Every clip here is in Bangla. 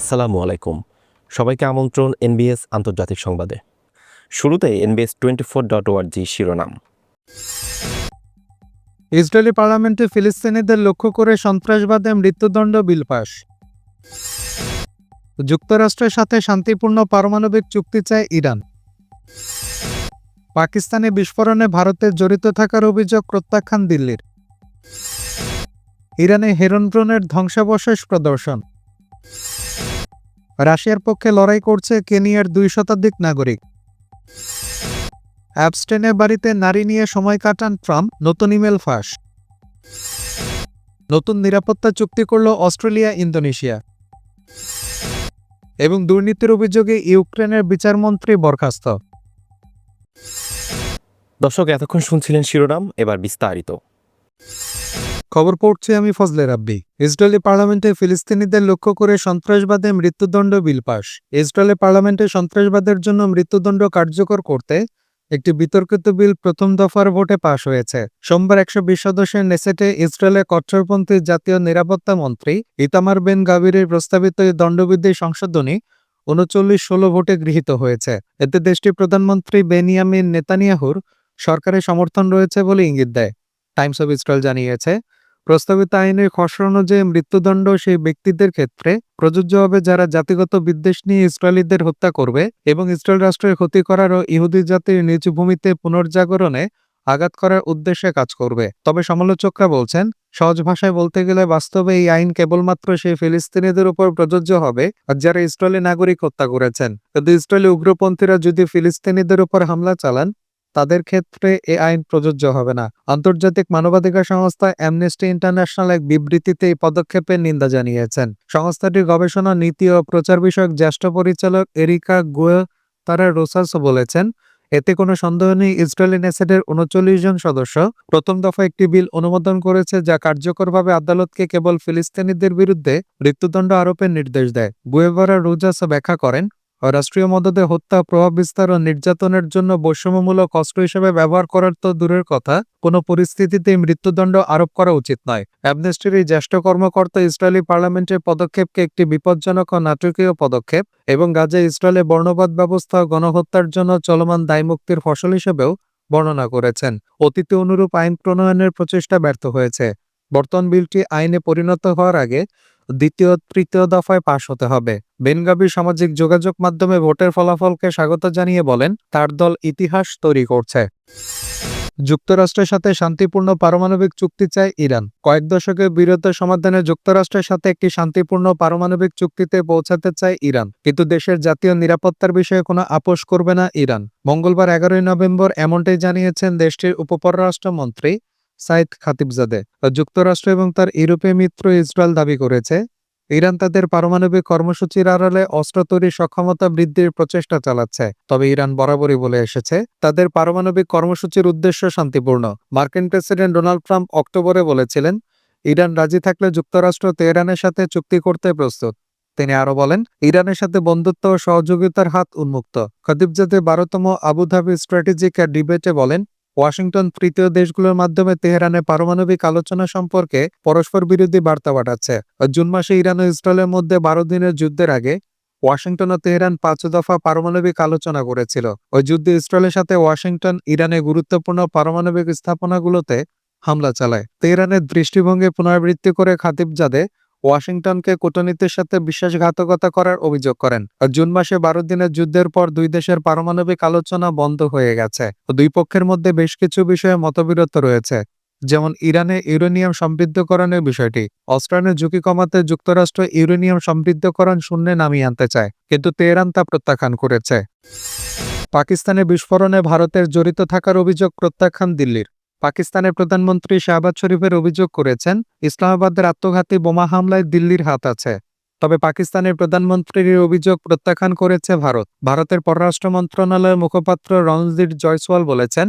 আসসালামু আলাইকুম। সবাইকে আমন্ত্রণ এনবিএস আন্তর্জাতিক সংবাদে। শুরুতে এনবিএস টোয়েন্টি ফোর ডট ওয়ার্জি শিরোনাম। ইসরায়েলি পার্লামেন্টে ফিলিস্তিনিদের লক্ষ্য করে সন্ত্রাসবাদে মৃত্যুদণ্ড বিল পাস। যুক্তরাষ্ট্রের সাথে শান্তিপূর্ণ পারমাণবিক চুক্তি চায় ইরান। পাকিস্তানে বিস্ফোরণে ভারতের জড়িত থাকার অভিযোগ প্রত্যাখ্যান দিল্লির। ইরানে হেরন ড্রোনের ধ্বংসাবশেষ প্রদর্শন। রাশিয়ার পক্ষে লড়াই করছে কেনিয়ার দুই শতাধিক নাগরিক। অ্যাবস্টেনের বাড়িতে নারী নিয়ে সময় কাটান ট্রাম্প, নতুন ইমেল ফাঁস। নতুন নিরাপত্তা চুক্তি করল অস্ট্রেলিয়া, ইন্দোনেশিয়া। এবং দুর্নীতির অভিযোগে ইউক্রেনের বিচারমন্ত্রী বরখাস্ত। দর্শক, এতক্ষণ শুনছিলেন শিরোনাম, এবার বিস্তারিত। খবর পড়ছি আমি ফজলে রাব্বি। ইসরায়েলি পার্লামেন্টে ফিলিস্তিনিদের লক্ষ্য করে সন্ত্রাসবাদে মৃত্যুদণ্ড বিল পাস। ইসরায়েলি পার্লামেন্টে সন্ত্রাসবাদের জন্য মৃত্যুদণ্ড কার্যকর করতে একটি বিতর্কিত বিল প্রথম দফার ভোটে পাশ হয়েছে। সোমবার একশো বিশ সদস্যের নেসেটে ইসরায়েলের কট্টরপন্থী জাতীয় নিরাপত্তা মন্ত্রী ইতামার বেন গাবিরের প্রস্তাবিত এই দণ্ডবিধি সংশোধনী উনচল্লিশ ষোলো ভোটে গৃহীত হয়েছে। এতে দেশটির প্রধানমন্ত্রী বেনিয়ামিন নেতানিয়াহুর সরকারের সমর্থন রয়েছে বলে ইঙ্গিত দেয়। টাইমস অব ইসরায়েল জানিয়েছে প্রস্তাবিত আইনের খসড়া অনুযায়ী মৃত্যুদণ্ড সেই ব্যক্তিদের ক্ষেত্রে প্রযোজ্য হবে যারা জাতিগত বিদ্বেষ নিয়ে ইসরায়েলিদের হত্যা করবে এবং ইসরায়েল রাষ্ট্রের ক্ষতি করার ও ইহুদি জাতির নিজ ভূমিতে পুনর্জাগরণে আঘাত করার উদ্দেশ্যে কাজ করবে। তবে সমালোচকরা বলছেন, সহজ ভাষায় বলতে গেলে বাস্তবে এই আইন কেবলমাত্র সেই ফিলিস্তিনিদের উপর প্রযোজ্য হবে যারা ইসরায়েলি নাগরিক হত্যা করেছেন। কিন্তু ইসরায়েলি উগ্রপন্থীরা যদি ফিলিস্তিনিদের উপর হামলা চালান তাদের ক্ষেত্রে এ আইন প্রযোজ্য হবে না। আন্তর্জাতিক মানবাধিকার সংস্থা অ্যামনেস্টি ইন্টারন্যাশনাল এক বিবৃতিতে এই পদক্ষেপের নিন্দা জানিয়েছেন। সংস্থাটির গবেষণা নীতি ও প্রচার বিষয়ক জ্যেষ্ঠ পরিচালক এরিকা গুয়ে তারা রোসাস বলেছেন, এতে কোনো সন্দেহ নেই ইসরায়েলি নেসেটের উনচল্লিশ জন সদস্য। প্রথম দফা একটি বিল অনুমোদন করেছে যা কার্যকরভাবে আদালতকে কেবল ফিলিস্তিনিদের বিরুদ্ধে মৃত্যুদণ্ড আরোপের নির্দেশ দেয়। গুয়েভারা রোজাস ব্যাখ্যা করেন রাষ্ট্রীয় মদদে হত্যা, প্রভাব বিস্তার ও নির্যাতনের জন্য বৈষম্যমূলক অস্ত্র হিসেবে ব্যবহার করার তো দূরের কথা, কোনো পরিস্থিতিতে মৃত্যুদণ্ড আরোপ করা উচিত নয়। অ্যামনেস্টির এই জ্যেষ্ঠ কর্মকর্তা ইসরায়েলি পার্লামেন্টের পদক্ষেপকে একটি বিপজ্জনক ও নাটকীয় পদক্ষেপ এবং গাজে ইসরায়েলে বর্ণবাদ ব্যবস্থা গণহত্যার জন্য চলমান দায়মুক্তির ফসল হিসেবেও বর্ণনা করেছেন। অতীতে অনুরূপ আইন প্রণয়নের প্রচেষ্টা ব্যর্থ হয়েছে। বর্তমান বিলটি আইনে পরিণত হওয়ার আগে দ্বিতীয়, তৃতীয় দফায় পাশ হতে হবে। বেনগাবি সামাজিক যোগাযোগ মাধ্যমে ভোটের ফলাফলকে স্বাগত জানিয়ে বলেন, তার দল ইতিহাস তৈরি করছে। যুক্তরাষ্ট্রের সাথে শান্তিপূর্ণ পারমাণবিক চুক্তি চায় ইরান। কয়েক দশকের বিরোধের সমাধানে যুক্তরাষ্ট্রের সাথে একটি শান্তিপূর্ণ পারমাণবিক চুক্তিতে পৌঁছাতে চায় ইরান। কিন্তু দেশের জাতীয় নিরাপত্তার বিষয়ে কোনো আপোষ করবে না ইরান। মঙ্গলবার এগারোই নভেম্বর এমনটাই জানিয়েছেন দেশটির উপপররাষ্ট্রমন্ত্রী সাইদ খাতিবজাদে। যুক্তরাষ্ট্র এবং তার ইউরোপীয় মিত্র ইসরায়েল দাবি করেছে, ইরান তাদের পারমাণবিক কর্মসূচির আড়ালে অস্ত্র তৈরির সক্ষমতা বৃদ্ধির প্রচেষ্টা চালাচ্ছে। তবে ইরান বরাবরই বলে এসেছে, তাদের পারমাণবিক কর্মসূচির উদ্দেশ্য শান্তিপূর্ণ। মার্কিন প্রেসিডেন্ট ডোনাল্ড ট্রাম্প অক্টোবরে বলেছিলেন, ইরান রাজি থাকলে যুক্তরাষ্ট্র তেহরানের সাথে চুক্তি করতে প্রস্তুত। তিনি আরও বলেন, ইরানের সাথে বন্ধুত্ব ও সহযোগিতার হাত উন্মুক্ত। খতিবজাদে বারোতম আবুধাবি স্ট্র্যাটেজিক ডিবেটে বলেন ওয়াশিংটন তৃতীয় দেশগুলোর মাধ্যমে তেহরানে পারমাণবিক আলোচনা সম্পর্কে পরস্পর বিরোধী বার্তা পাঠাচ্ছে। জুন মাসে ইরান ও ইসরায়েলের মধ্যে বারো দিনের যুদ্ধের আগে ওয়াশিংটন ও তেহরান পাঁচ দফা পারমাণবিক আলোচনা করেছিল। ওই যুদ্ধে ইসরায়েলের সাথে ওয়াশিংটন ইরানের গুরুত্বপূর্ণ পারমাণবিক স্থাপনাগুলোতে হামলা চালায়। তেহরানের দৃষ্টিভঙ্গি পুনরাবৃত্তি করে খাতিবজাদে ওয়াশিংটনকে কূটনীতির সাথে বিশ্বাসঘাতকতা করার অভিযোগ করেন। জুন মাসে বারো দিনের যুদ্ধের পর দুই দেশের পারমাণবিক আলোচনা বন্ধ হয়ে গেছে। দুই পক্ষের মধ্যে বেশ কিছু বিষয়ে মতবিরোধ রয়েছে, যেমন ইরানে ইউরেনিয়াম সমৃদ্ধকরণের বিষয়টি। অস্ট্রানের ঝুঁকি কমাতে যুক্তরাষ্ট্র ইউরেনিয়াম সমৃদ্ধকরণ শূন্যে নামিয়ে আনতে চায়, কিন্তু তেহরান তা প্রত্যাখ্যান করেছে। পাকিস্তানে বিস্ফোরণে ভারতের জড়িত থাকার অভিযোগ প্রত্যাখ্যান দিল্লির। পাকিস্তানের প্রধানমন্ত্রী শাহবাজ শরীফের অভিযোগ করেছেন, ইসলামাবাদের আত্মঘাতী বোমা হামলায় দিল্লির হাত আছে। তবে পাকিস্তানের প্রধানমন্ত্রীর অভিযোগ প্রত্যাখ্যান করেছে ভারত। ভারতের পররাষ্ট্র মন্ত্রণালয়ের মুখপাত্র রণজিৎ জয়সওয়াল বলেছেন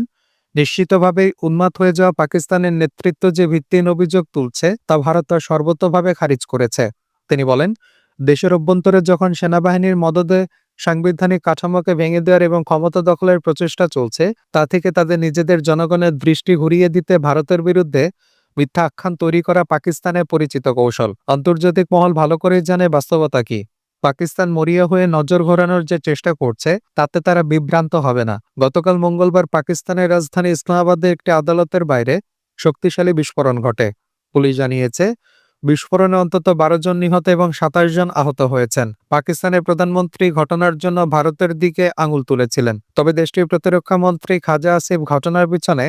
নিশ্চিতভাবেই উন্মাদ হয়ে যাওয়া পাকিস্তানের নেতৃত্ব যে ভিত্তিহীন অভিযোগ তুলছে, তা ভারত তা সর্বতভাবে খারিজ করেছে। তিনি বলেন, দেশের অভ্যন্তরে যখন সেনাবাহিনীর মদদে সাংবিধানিক কাঠামোকে ভেঙে দেওয়ার এবং ক্ষমতা দখলের প্রচেষ্টা চলছে, তা থেকে তাদের নিজেদের জনগণের দৃষ্টি ঘুরিয়ে দিতে ভারতের বিরুদ্ধে মিথ্যা আখ্যান তৈরি করা পাকিস্তানের পরিচিত কৌশল। আন্তর্জাতিক মহল ভালো করেই জানে বাস্তবতা কি। পাকিস্তান মরিয়া হয়ে নজর ঘোরানোর যে চেষ্টা করছে, তাতে তারা বিভ্রান্ত হবে না। গতকাল মঙ্গলবার পাকিস্তানের রাজধানী ইসলামাবাদের একটি আদালতের বাইরে শক্তিশালী বিস্ফোরণ ঘটে। পুলিশ জানিয়েছে বিস্ফোরণে অন্তত বারো জন নিহত এবং সাতাশ জন আহত হয়েছেন। পাকিস্তানের প্রধানমন্ত্রী ঘটনার জন্য ভারতের দিকে আঙুল তুলেছিলেন। তবে দেশটির প্রতিরক্ষা মন্ত্রী খাজা আসিফ ঘটনার পিছনে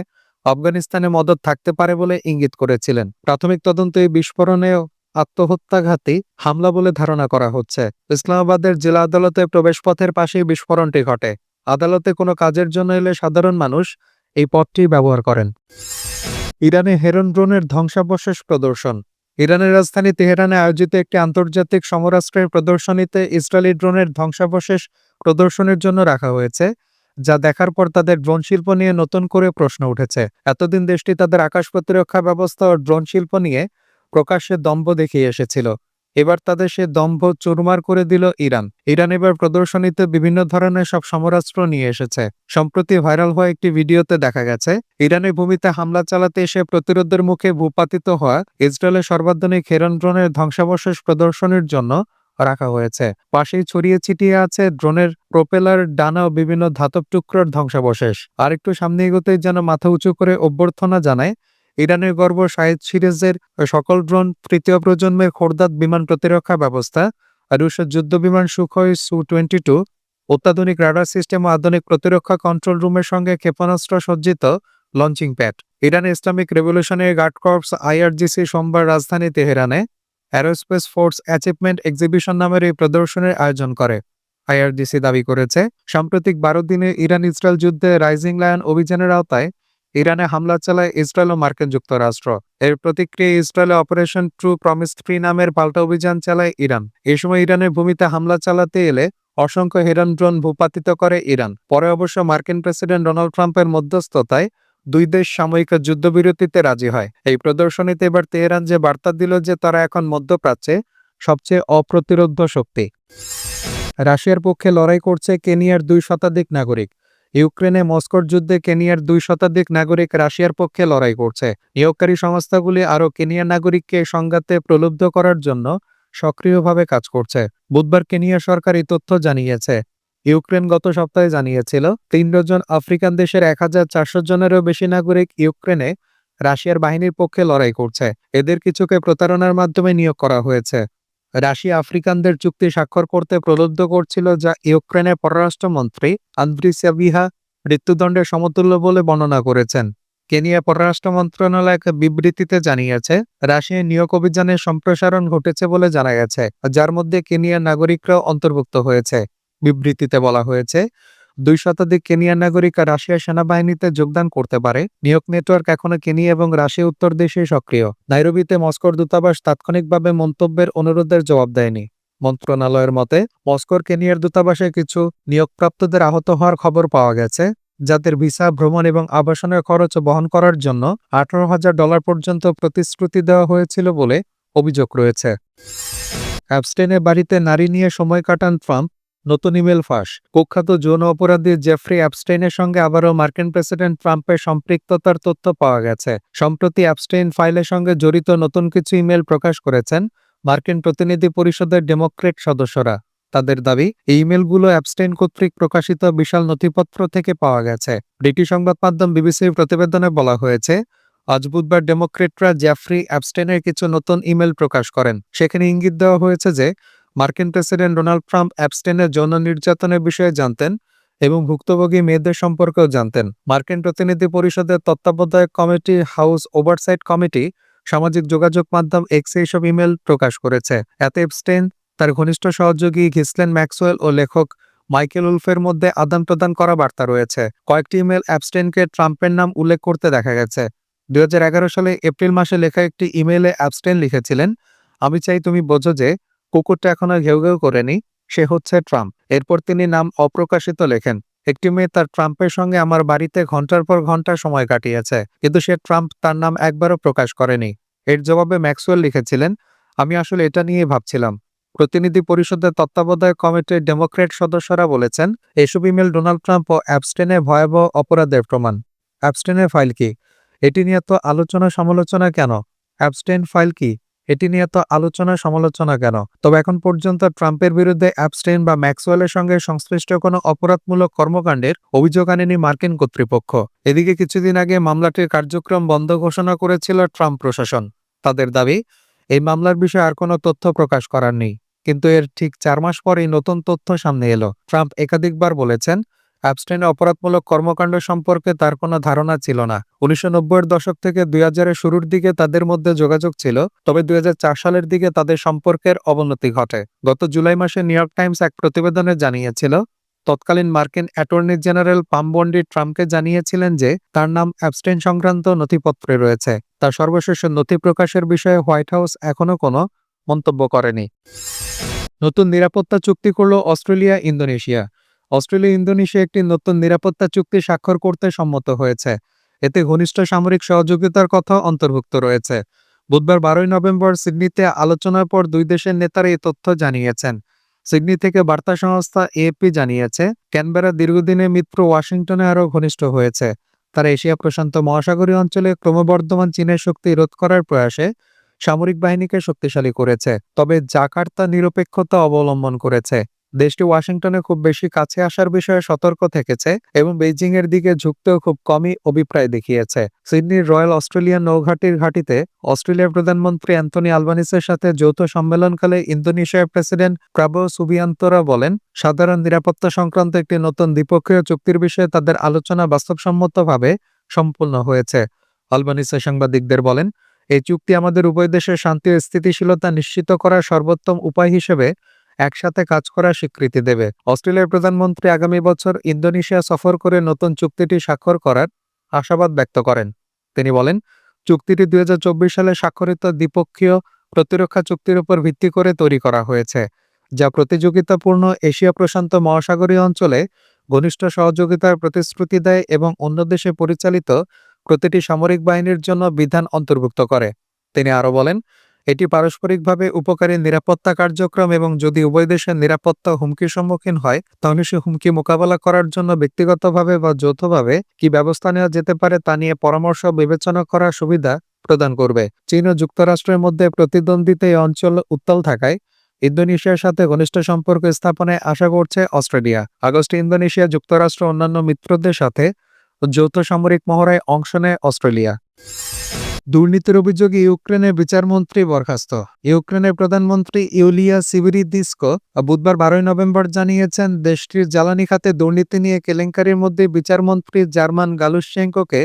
আফগানিস্তানে মদত থাকতে পারে বলে ইঙ্গিত করেছিলেন। প্রাথমিক তদন্তে এই আত্মহত্যাঘাতী হামলা বলে ধারণা করা হচ্ছে। ইসলামাবাদের জেলা আদালতে প্রবেশপথের পাশেই বিস্ফোরণটি ঘটে। আদালতে কোনো কাজের জন্য এলে সাধারণ মানুষ এই পথটি ব্যবহার করেন। ইরানে হেরন ড্রোনের ধ্বংসাবশেষ প্রদর্শন। ইরানের রাজধানী তেহরানে আয়োজিত একটি আন্তর্জাতিক সমরাষ্ট্রের প্রদর্শনীতে ইসরায়েলি ড্রোনের ধ্বংসাবশেষ প্রদর্শনের জন্য রাখা হয়েছে, যা দেখার পর তাদের ড্রোন শিল্প নিয়ে নতুন করে প্রশ্ন উঠেছে। এতদিন দেশটি তাদের আকাশ প্রতিরক্ষা ব্যবস্থা ও ড্রোন শিল্প নিয়ে প্রকাশ্যে দম্ভ দেখিয়ে এসেছিল। এবার তাদের সে দম্ভ চুরমার করে দিল ইরান। ইরান এবার প্রদর্শনীতে বিভিন্ন ধরনের সব সমরাস্ত্র নিয়ে এসেছে। সম্প্রতি ভাইরাল হওয়া একটি ভিডিওতে দেখা গেছে, ইরানের ভূমিতে হামলা চালাতে এসে প্রতিরোধের মুখে ভূপাতিত হওয়া ইসরায়েলের সর্বাধুনিক হেরন ড্রোনের ধ্বংসাবশেষ প্রদর্শনীর জন্য রাখা হয়েছে। পাশেই ছড়িয়ে ছিটিয়ে আছে ড্রোনের প্রোপেলার, ডানা ও বিভিন্ন ধাতব টুকরোর ধ্বংসাবশেষ। আর একটু সামনে এগোতেই যেন মাথা উঁচু করে অভ্যর্থনা জানায় ইরানের গর্ব শাহেদ সিরিজের সকল ড্রোন তৃতীয় প্রজন্মের খোরদাত বিমান প্রতিরক্ষা ব্যবস্থা রুশের যুদ্ধ বিমান সুখই সু টোয়েন্টি টু অত্যাধুনিক রাডার সিস্টেম ও আধুনিক প্রতিরক্ষা কন্ট্রোল রুমের সঙ্গে ক্ষেপণাস্ত্র সজ্জিত launching pad. Iran Islamic revolutionary guard corps IRGC সোমবার রাজধানী তেহরানে অ্যারোস্পেস ফোর্স অ্যাচিভমেন্ট এক্সিবিশন নামের এই প্রদর্শনীর আয়োজন করে। আইআরজিসি দাবি করেছে, সাম্প্রতিক বারো দিনে ইরান ইসরায়েল যুদ্ধে রাইজিং লায়ন অভিযানের আওতায় ইরানে হামলা চালায় ইসরায়েল ও মার্কিন যুক্তরাষ্ট্র। এর প্রতিক্রিয়ায় ইসরায়েলে অপারেশন ট্রু প্রমিস থ্রি নামের পাল্টা অভিযান চালায় ইরান। এই সময় ইরানের ভূমিতে হামলা চালাতে এলে অসংখ্য হেরান ড্রোন ভূপাতিত করে ইরান। পরে অবশ্য মার্কিন প্রেসিডেন্ট ডোনাল্ড ট্রাম্পের মধ্যস্থতায় দুই দেশ সাময়িক যুদ্ধবিরতিতে রাজি হয়। এই প্রদর্শনীতে এবার তেহরান যে বার্তা দিল যে তারা এখন মধ্যপ্রাচ্যে সবচেয়ে অপ্রতিরোধ্য শক্তি। রাশিয়ার পক্ষে লড়াই করছে কেনিয়ার দুই শতাধিক নাগরিক। ইউক্রেনে মস্কোর যুদ্ধে কেনিয়ার দুই শতাধিক নাগরিক রাশিয়ার পক্ষে লড়াই করছে। নিয়োগকারী সংস্থাগুলি আরও কেনিয়ার নাগরিককে সংঘাতে প্রলুব্ধ করার জন্য সক্রিয়ভাবে কাজ করছে। বুধবার কেনিয়া সরকার এই তথ্য জানিয়েছে। ইউক্রেন গত সপ্তাহে জানিয়েছিল, তিন ডজন আফ্রিকান দেশের এক হাজার চারশো জনেরও বেশি নাগরিক ইউক্রেনে রাশিয়ার বাহিনীর পক্ষে লড়াই করছে। এদের কিছুকে প্রতারণার মাধ্যমে নিয়োগ করা হয়েছে। রাশিয়া আফ্রিকানদের চুক্তি স্বাক্ষর করতে প্রলুব্ধ করছিল যা ইউক্রেনের পররাষ্ট্রমন্ত্রী আন্দ্রিসিয়াভিহা মৃত্যুদণ্ডের সমতুল্য বলে বর্ণনা করেছেন। কেনিয়া পররাষ্ট্র মন্ত্রণালয় এক বিবৃতিতে জানিয়েছে, রাশিয়ায় নিয়োগ অভিযানের সম্প্রসারণ ঘটেছে বলে জানা গেছে, যার মধ্যে কেনিয়ার নাগরিকরাও অন্তর্ভুক্ত হয়েছে। বিবৃতিতে বলা হয়েছে দুই শতাধিক কেনিয়ার নাগরিক রাশিয়া সেনাবাহিনীতে যোগদান করতে পারে। নিয়োগ নেটওয়ার্ক এখনও কেনিয়া এবং রাশিয়া উত্তর দেশে সক্রিয়। নাইরোবিতে মস্কোর দূতাবাস তাৎক্ষণিকভাবে মন্তব্যের অনুরোধের জবাব দেয়নি। মন্ত্রণালয়ের মতে, মস্কোর কেনিয়ার দূতাবাসে কিছু নিয়োগপ্রাপ্তদের আহত হওয়ার খবর পাওয়া গেছে, যাদের ভিসা, ভ্রমণ এবং আবাসনের খরচ বহন করার জন্য আঠারো হাজার ডলার পর্যন্ত প্রতিশ্রুতি দেওয়া হয়েছিল বলে অভিযোগ রয়েছে। অ্যাবস্টেনের বাড়িতে নারী নিয়ে সময় কাটান ট্রাম্প নতুন ইমেল ফাঁস। কুখ্যাত যৌন অপরাধী জেফ্রি অ্যাবস্টেইনের সঙ্গে আবারও মার্কিন প্রেসিডেন্ট ট্রাম্পের সম্পৃক্ততার তথ্য পাওয়া গেছে। সম্প্রতি অ্যাবস্টেইন ফাইলের সঙ্গে জড়িত নতুন কিছু ইমেল প্রকাশ করেছেন মার্কিন প্রতিনিধি পরিষদের ডেমোক্রেট সদস্যরা। তাদের দাবি, এই ইমেলগুলো অ্যাবস্টেইন কর্তৃক প্রকাশিত বিশাল নথিপত্র থেকে পাওয়া গেছে। ব্রিটিশ সংবাদ মাধ্যম বিবিসির প্রতিবেদনে বলা হয়েছে, আজ বুধবার ডেমোক্রেটরা জ্যাফ্রি অ্যাবস্টেনের কিছু নতুন ইমেল প্রকাশ করেন। সেখানে ইঙ্গিত দেওয়া হয়েছে যে মার্কিন প্রেসিডেন্ট ডোনাল্ড ট্রাম্প অ্যাবস্টেনের যৌন নির্যাতনের বিষয়ে জানতেন এবং ভুক্তভোগী মেয়েদের সম্পর্কেও জানতেন। মার্কিন প্রতিনিধি পরিষদের তত্ত্বাবধায়ক কমিটি, হাউস ওভারসাইট কমিটি, সামাজিক যোগাযোগ মাধ্যম এক্সে এইসব ইমেল প্রকাশ করেছে। এতে এপস্টেন তার ঘনিষ্ঠ সহযোগী ঘিসলেন ম্যাক্সওয়েল ও লেখক মাইকেল উলফের মধ্যে আদান প্রদান করা বার্তা রয়েছে। কয়েকটি ইমেল অ্যাবস্টেনকে ট্রাম্পের নাম উল্লেখ করতে দেখা গেছে। দুই হাজার এগারো সালে এপ্রিল মাসে লেখা একটি ইমেলে অ্যাবস্টেন লিখেছিলেন, আমি চাই তুমি বোঝো যে কুকুরটা এখনও ঘেউ ঘেউ করেনি, সে হচ্ছে ট্রাম্প। এরপর তিনি নাম অপ্রকাশিত লেখেন। একটি মেয়ে তার ট্রাম্পের সঙ্গে আমার বাড়িতে ঘণ্টার পর ঘণ্টা সময় কাটিয়েছে, কিন্তু সে ট্রাম্প তার নাম একবারও প্রকাশ করেনি। এর জবাবে ম্যাক্সওয়েল লিখেছিলেন, আমি আসলে এটা নিয়ে ভাবছিলাম। প্রতিনিধি পরিষদের তত্ত্বাবধায়ক কমিটির ডেমোক্রেট সদস্যরা বলেছেন, এসব ইমেল ডোনাল্ড ট্রাম্প ও অ্যাবস্টেনে ভয়াবহ অপরাধের প্রমাণ। অ্যাবস্টেনের ফাইল কি? এটি নিয়ে তো আলোচনা সমালোচনা কেন? অ্যাবস্টেন ফাইল কি? এটি নিয়ে তো আলোচনা সমালোচনা কেন? তবে এখন পর্যন্ত ট্রাম্পের বিরুদ্ধে অ্যাপস্টেইন বা ম্যাক্সওয়েলের সঙ্গে সংশ্লিষ্ট কোনো অপরাধমূলক কর্মকাণ্ডের অভিযোগ আনেনি মার্কিন কর্তৃপক্ষ। এদিকে কিছুদিন আগে মামলাটির কার্যক্রম বন্ধ ঘোষণা করেছিল ট্রাম্প প্রশাসন। তাদের দাবি, এই মামলার বিষয়ে আর কোনো তথ্য প্রকাশ করার নেই। কিন্তু এর ঠিক চার মাস পরেই নতুন তথ্য সামনে এলো। ট্রাম্প একাধিকবার বলেছেন অ্যাবস্টেনে অপরাধমূলক কর্মকাণ্ড সম্পর্কে তার কোনো ধারণা ছিল না। উনিশশো নব্বইয়ের দশক থেকে দুই হাজারের শুরুর দিকে তাদের মধ্যে যোগাযোগ ছিল, তবে দুই হাজার চার সালের দিকে তাদের সম্পর্কের অবনতি ঘটে। গত জুলাই মাসে নিউ ইয়র্ক টাইমস এক প্রতিবেদনে জানিয়েছিল, তৎকালীন মার্কিন অ্যাটর্নি জেনারেল পামবন্ডি ট্রাম্পকে জানিয়েছিলেন যে, তার নাম অ্যাবস্টেন সংক্রান্ত নথিপত্রে রয়েছে। তার সর্বশেষ নথি প্রকাশের বিষয়ে হোয়াইট হাউস এখনও কোনো মন্তব্য করেনি। নতুন নিরাপত্তা চুক্তি করল অস্ট্রেলিয়া, ইন্দোনেশিয়া। অস্ট্রেলিয়া ইন্দোনেশিয়া একটি নতুন নিরাপত্তা চুক্তি স্বাক্ষর করতে সম্মত হয়েছে। এতে ঘনিষ্ঠ সামরিক সহযোগিতার কথা অন্তর্ভুক্ত রয়েছে। বুধবার বারোই নভেম্বর সিডনিতে আলোচনার পর দুই দেশের নেতারা এই তথ্য জানিয়েছেন। সিডনি থেকে বার্তা সংস্থা এএপি জানিয়েছে ক্যানবেরা দীর্ঘদিনের মিত্র ওয়াশিংটনে আরও ঘনিষ্ঠ হয়েছে। তারা এশিয়া প্রশান্ত মহাসাগরীয় অঞ্চলে ক্রমবর্ধমান চীনের শক্তি রোধ করার প্রয়াসে সামরিক বাহিনীকে শক্তিশালী করেছে, তবে জাকার্তা নিরপেক্ষতা অবলম্বন করেছে। দেশটি ওয়াশিংটনে খুব বেশি কাছে আসার বিষয়ে সতর্ক থেকেছে এবং বেইজিং এর দিকে ঝুঁকতেও খুব কমই অভিপ্রায় দেখিয়েছে। সিডনির রয়্যাল অস্ট্রেলিয়ান নৌঘাটির ঘাটিতে অস্ট্রেলিয়ার প্রধানমন্ত্রী অ্যান্থনি আলবানিসের সাথে যৌথ সম্মেলনকালে ইন্দোনেশিয়ার প্রেসিডেন্ট প্রাবো সুবিয়ান্তরা বলেন, সাধারণ নিরাপত্তা সংক্রান্ত একটি নতুন দ্বিপক্ষীয় চুক্তির বিষয়ে তাদের আলোচনা বাস্তবসম্মতভাবে সম্পূর্ণ হয়েছে। আলবানিসা সাংবাদিকদের বলেন, এই চুক্তি আমাদের উভয় দেশের শান্তি ও স্থিতিশীলতা নিশ্চিত করার সর্বোত্তম উপায় হিসেবে একসাথে কাজ করার স্বীকৃতি দেবে। অস্ট্রেলিয়ার প্রধানমন্ত্রী আগামী বছর ইন্দোনেশিয়া সফর করে নতুন চুক্তিটি স্বাক্ষর করার আশাবাদ ব্যক্ত করেন। তিনি বলেন, চুক্তিটি দুই হাজার চব্বিশ সালে স্বাক্ষরিত দ্বিপক্ষীয় প্রতিরক্ষা চুক্তির উপর ভিত্তি করে তৈরি করা হয়েছে, যা প্রতিযোগিতাপূর্ণ এশিয়া প্রশান্ত মহাসাগরীয় অঞ্চলে ঘনিষ্ঠ সহযোগিতার প্রতিশ্রুতি দেয় এবং অন্য দেশে পরিচালিত প্রতিটি সামরিক বাহিনীর জন্য বিধান অন্তর্ভুক্ত করে। তিনি আরও বলেন এটি পারস্পরিকভাবে উপকারী নিরাপত্তা কার্যক্রম এবং যদি উভয় দেশের নিরাপত্তা হুমকির সম্মুখীন হয়, তাহলে সে হুমকি মোকাবেলা করার জন্য ব্যক্তিগতভাবে বা যৌথভাবে কি ব্যবস্থা নেওয়া যেতে পারে তা নিয়ে পরামর্শ বিবেচনা করার সুবিধা প্রদান করবে। চীন ও যুক্তরাষ্ট্রের মধ্যে প্রতিদ্বন্দ্বিতা এই অঞ্চল উত্তাল থাকায় ইন্দোনেশিয়ার সাথে ঘনিষ্ঠ সম্পর্ক স্থাপনে আশা করছে অস্ট্রেলিয়া। আগস্টে ইন্দোনেশিয়া যুক্তরাষ্ট্র অন্যান্য মিত্রদের সাথে যৌথ সামরিক মহড়ায় অংশ নেয় অস্ট্রেলিয়া। দুর্নীতির অভিযোগে ইউক্রেনের বিচারমন্ত্রী বরখাস্ত। ইউক্রেনের প্রধানমন্ত্রী ইউলিয়া সিবিরিদিস্কো বুধবার বারোই নভেম্বর জানিয়েছেন, দেশটির জ্বালানি খাতে দুর্নীতি নিয়ে কেলেঙ্কারির মধ্যে বিচারমন্ত্রী জার্মান গালুশেঙ্কোকে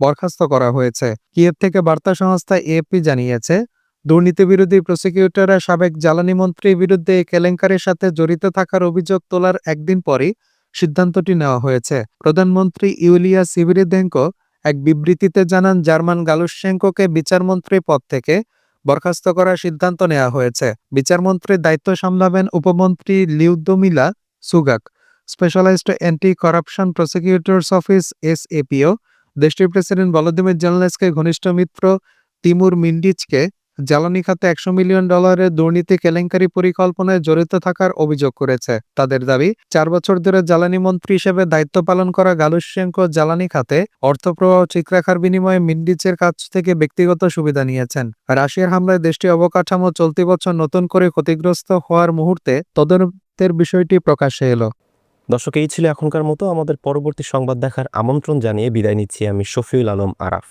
বরখাস্ত করা হয়েছে। কিয়েভ থেকে বার্তা সংস্থা এএপি জানিয়েছে, দুর্নীতি বিরোধী প্রসিকিউটররা সাবেক জ্বালানি মন্ত্রীর বিরুদ্ধে এই কেলেঙ্কারির সাথে জড়িত থাকার অভিযোগ তোলার একদিন পরই সিদ্ধান্তটি নেওয়া হয়েছে। প্রধানমন্ত্রী ইউলিয়া সিবিরিদেঙ্কো এক বিবৃতিতে জানান, জার্মান গালুসেঙ্কোকে বিচারমন্ত্রী পদ থেকে বরখাস্ত করার সিদ্ধান্ত নেওয়া হয়েছে। বিচারমন্ত্রীর দায়িত্ব সামলাবেন উপমন্ত্রী Liudmyla Suhak. Specialised anti corruption prosecutors office S APO দেশটির প্রেসিডেন্ট ভলোদিমির জেলনেসকে ঘনিষ্ঠ মিত্র তিমুর মিন্ডিচকে জ্বালানি খাতে একশো মিলিয়ন ডলারের দুর্নীতি কেলেঙ্কারি পরিকল্পনায় জড়িত থাকার অভিযোগ করেছে। তাদের দাবি, চার বছর ধরে জ্বালানি মন্ত্রী হিসেবে দায়িত্ব পালন করা গালুশেঙ্কো জ্বালানি খাতে অর্থপ্রবাহ ঠিক রাখার বিনিময়ে মিন্ডিচের কাছ থেকে ব্যক্তিগত সুবিধা নিয়েছেন। রাশিয়ার হামলায় দেশটির অবকাঠামো চলতি বছর নতুন করে ক্ষতিগ্রস্ত হওয়ার মুহূর্তে তদন্তের বিষয়টি প্রকাশ্যে এলো। দর্শক, এই ছিল এখনকার মতো। আমাদের পরবর্তী সংবাদ দেখার আমন্ত্রণ জানিয়ে বিদায় নিচ্ছি আমি শফিউল আলম আরাফ।